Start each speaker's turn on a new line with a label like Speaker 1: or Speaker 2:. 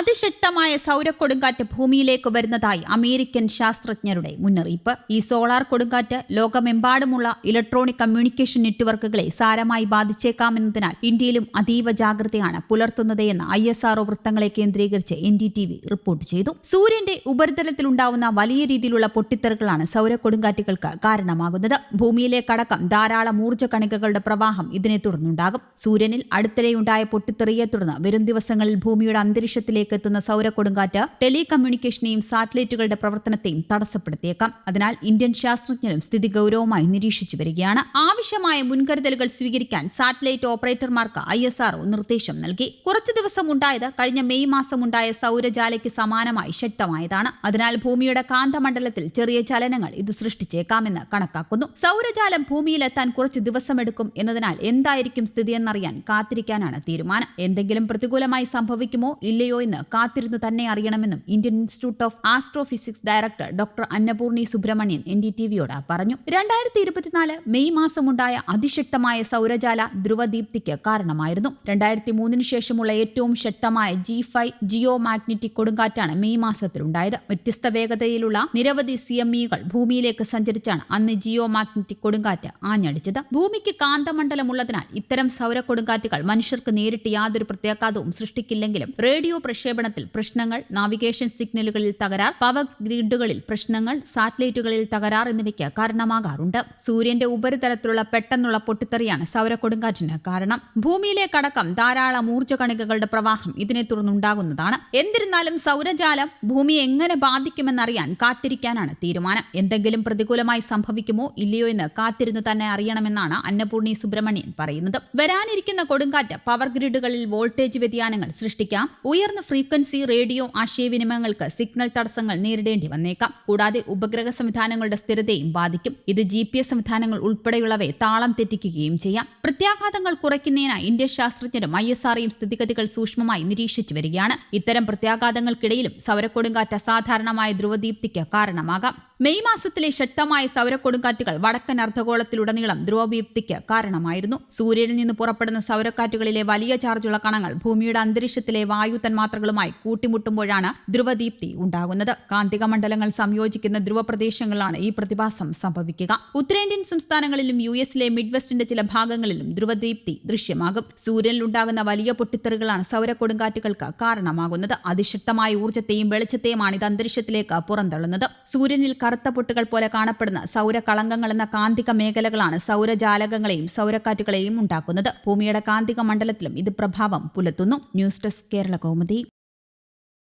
Speaker 1: അതിശക്തമായ സൗരക്കൊടുങ്കാറ്റ് ഭൂമിയിലേക്ക് വരുന്നതായി അമേരിക്കൻ ശാസ്ത്രജ്ഞരുടെ മുന്നറിയിപ്പ്. ഈ സോളാർ കൊടുങ്കാറ്റ് ലോകമെമ്പാടുമുള്ള ഇലക്ട്രോണിക് കമ്മ്യൂണിക്കേഷൻ നെറ്റ്വർക്കുകളെ സാരമായി ബാധിച്ചേക്കാമെന്നതിനാൽ ഇന്ത്യയിലും അതീവ ജാഗ്രതയാണ് പുലർത്തുന്നതെന്ന് ഐ എസ് ആർഒ വൃത്തങ്ങളെ കേന്ദ്രീകരിച്ച് N D T V report ചെയ്തു. സൂര്യന്റെ ഉപരിതലത്തിലുണ്ടാവുന്ന വലിയ രീതിയിലുള്ള പൊട്ടിത്തെറുകളാണ് സൗരക്കൊടുങ്കാറ്റുകൾക്ക് കാരണമാകുന്നത്. ഭൂമിയിലേക്കടക്കം ധാരാളം ഊർജ കണികകളുടെ പ്രവാഹം ഇതിനെ തുടർന്നുണ്ടാകും. സൂര്യനിൽ അടുത്തിടെയുണ്ടായ പൊട്ടിത്തെറിയെ തുടർന്ന് വരും ദിവസങ്ങളിൽ ഭൂമിയുടെ അന്തരീക്ഷത്തിലേക്ക് എത്തുന്ന സൗരക്കൊടുങ്കാറ്റ് ടെലികമ്മ്യൂണിക്കേഷനെയും സാറ്റലൈറ്റുകളുടെ പ്രവർത്തനത്തെയും തടസ്സപ്പെടുത്തിയേക്കാം. അതിനാൽ ഇന്ത്യൻ ശാസ്ത്രജ്ഞരും സ്ഥിതി ഗൗരവമായി നിരീക്ഷിച്ചു വരികയാണ്. ആവശ്യമായ മുൻകരുതലുകൾ സ്വീകരിക്കാൻ സാറ്റലൈറ്റ് ഓപ്പറേറ്റർമാർക്ക് ഐ എസ് ആർഒ നിർദ്ദേശം നൽകി. കുറച്ചു ദിവസം ഉണ്ടായത് കഴിഞ്ഞ മെയ് മാസം ഉണ്ടായ സൗരജാലയ്ക്ക് സമാനമായി ശക്തമായതാണ്. അതിനാൽ ഭൂമിയുടെ കാന്തമണ്ഡലത്തിൽ ചെറിയ ചലനങ്ങൾ ഇത് സൃഷ്ടിച്ചേക്കാമെന്ന് കണക്കാക്കുന്നു. സൗരജാലം ഭൂമിയിലെത്താൻ കുറച്ച് ദിവസമെടുക്കും എന്നതിനാൽ എന്തായിരിക്കും സ്ഥിതിയെന്നറിയാൻ കാത്തിരിക്കാനാണ് തീരുമാനം. എന്തെങ്കിലും പ്രതികൂലമായി സംഭവിക്കുമോ ഇല്ലയോ എന്ന് കാത്തിരുന്നു തന്നെ അറിയണമെന്നും Indian institute of astrophysics director doctor Annapurni Subramanian N D T വിയോട് പറഞ്ഞു. രണ്ടായിരത്തി ഇരുപത്തിനാല് മെയ് മാസമുണ്ടായ അതിശക്തമായ സൗരജാല ധ്രുവദീപ്തിക്ക് കാരണമായിരുന്നു. രണ്ടായിരത്തി മൂന്നിന് ശേഷമുള്ള ഏറ്റവും ശക്തമായ ജി ഫൈവ് ജിയോ മാഗ്നറ്റിക് കൊടുങ്കാറ്റാണ് മെയ് മാസത്തിലുണ്ടായത്. വ്യത്യസ്ത വേഗതയിലുള്ള നിരവധി സി എം ഇകൾ ഭൂമിയിലേക്ക് സഞ്ചരിച്ചാണ് അന്ന് ജിയോ മാഗ്നറ്റിക് കൊടുങ്കാറ്റ് ആഞ്ഞടിച്ചത്. ഭൂമിക്ക് കാന്തമണ്ഡലമുള്ളതിനാൽ ഇത്തരം സൗര കൊടുങ്കാറ്റുകൾ മനുഷ്യർക്ക് നേരിട്ട് യാതൊരു പ്രത്യാഘാതവും സൃഷ്ടിക്കില്ലെങ്കിലും റേഡിയോ പ്രക്ഷേപണത്തിൽ പ്രശ്നങ്ങൾ നാവിഗേഷൻ സിഗ്നലുകളിൽ തകരാർ പവർ ഗ്രിഡുകളിൽ പ്രശ്നങ്ങൾ സാറ്റലൈറ്റുകളിൽ തകരാർ എന്നിവയ്ക്ക് കാരണമാകാറുണ്ട്. സൂര്യന്റെ ഉപരിതലത്തിലുള്ള പെട്ടെന്നുള്ള പൊട്ടിത്തെറിയാണ് സൗര കൊടുങ്കാറ്റിന് കാരണം. ഭൂമിയിലെ കടക്കം ധാരാളം ഊർജ കണികകളുടെ പ്രവാഹം ഇതിനെ തുടർന്നുണ്ടാകുന്നതാണ്. എന്നിരുന്നാലും സൗരജാലം ഭൂമിയെ എങ്ങനെ ബാധിക്കുമെന്നറിയാൻ കാത്തിരിക്കാനാണ് തീരുമാനം. എന്തെങ്കിലും പ്രതികൂലമായി സംഭവിക്കുമോ ഇല്ലയോ എന്ന് കാത്തിരുന്ന് തന്നെ അറിയണമെന്നാണ് അന്നപൂർണി സുബ്രഹ്മണ്യൻ പറയുന്നത്. വരാനിരിക്കുന്ന കൊടുങ്കാറ്റ് പവർ ഗ്രിഡുകളിൽ വോൾട്ടേജ് വ്യതിയാനങ്ങൾ സൃഷ്ടിക്കാം. ഉയർന്ന ഫ്രീക്വൻസി റേഡിയോ ആശയവിനിമയങ്ങൾക്ക് സിഗ്നൽ തടസ്സങ്ങൾ നേരിടേണ്ടി വന്നേക്കാം. കൂടാതെ ഉപഗ്രഹ സംവിധാനങ്ങളുടെ സ്ഥിരതയും ബാധിക്കും. ഇത് ജി പി എസ് സംവിധാനങ്ങൾ ഉൾപ്പെടെയുള്ളവയെ താളം തെറ്റിക്കുകയും ചെയ്യാം. പ്രത്യാഘാതങ്ങൾ കുറയ്ക്കുന്നതിനായി ഇന്ത്യൻ ശാസ്ത്രജ്ഞരും ഐ എസ് ആർഇയും സ്ഥിതിഗതികൾ സൂക്ഷ്മമായി നിരീക്ഷിച്ചു വരികയാണ്. ഇത്തരം പ്രത്യാഘാതങ്ങൾക്കിടയിലും സൗരക്കൊടുങ്കാറ്റ് അസാധാരണമായ ധ്രുവദീപ്തിക്ക് കാരണമാകാം. മെയ് മാസത്തിലെ ശക്തമായ സൗരക്കൊടുങ്കാറ്റുകൾ വടക്കൻ അർദ്ധഗോളത്തിലുടനീളം ധ്രുവദീപ്തിക്ക് കാരണമായിരുന്നു. സൂര്യനിൽ നിന്ന് പുറപ്പെടുന്ന സൗരക്കാറ്റുകളിലെ വലിയ ചാർജുള്ള കണങ്ങൾ ഭൂമിയുടെ അന്തരീക്ഷത്തിലെ വായു തന്മാത്രകളുമായി കൂട്ടിമുട്ടുമ്പോഴാണ് ധ്രുവദീപ്തി ഉണ്ടാകുന്നത്. കാന്തിക മണ്ഡലങ്ങൾ സംയോജിക്കുന്ന ധ്രുവപ്രദേശങ്ങളിലാണ് ഈ പ്രതിഭാസം സംഭവിക്കുക. ഉത്തരേന്ത്യൻ സംസ്ഥാനങ്ങളിലും യു എസിലെ മിഡ് വെസ്റ്റിന്റെ ചില ഭാഗങ്ങളിലും ധ്രുവദീപ്തി ദൃശ്യമാകും. സൂര്യനിൽ ഉണ്ടാകുന്ന വലിയ പൊട്ടിത്തെറികളാണ് സൗരക്കൊടുങ്കാറ്റുകൾക്ക് കാരണമാകുന്നത്. അതിശക്തമായ ഊർജത്തെയും വെളിച്ചത്തെയുമാണ് ഇത് അന്തരീക്ഷത്തിലേക്ക് പുറന്തള്ളുന്നത്. സൂര്യനിൽ കറുത്ത പൊട്ടുകൾ പോലെ കാണപ്പെടുന്ന സൗരകളങ്കങ്ങൾ എന്ന കാന്തിക മേഖലകളാണ് സൗരജാലകങ്ങളെയും സൗരക്കാറ്റുകളെയും ഉണ്ടാക്കുന്നത്. ഭൂമിയുടെ കാന്തിക മണ്ഡലത്തിലും ഇത് പ്രഭാവം പുലർത്തുന്നു. News desk Kerala Kaumudi.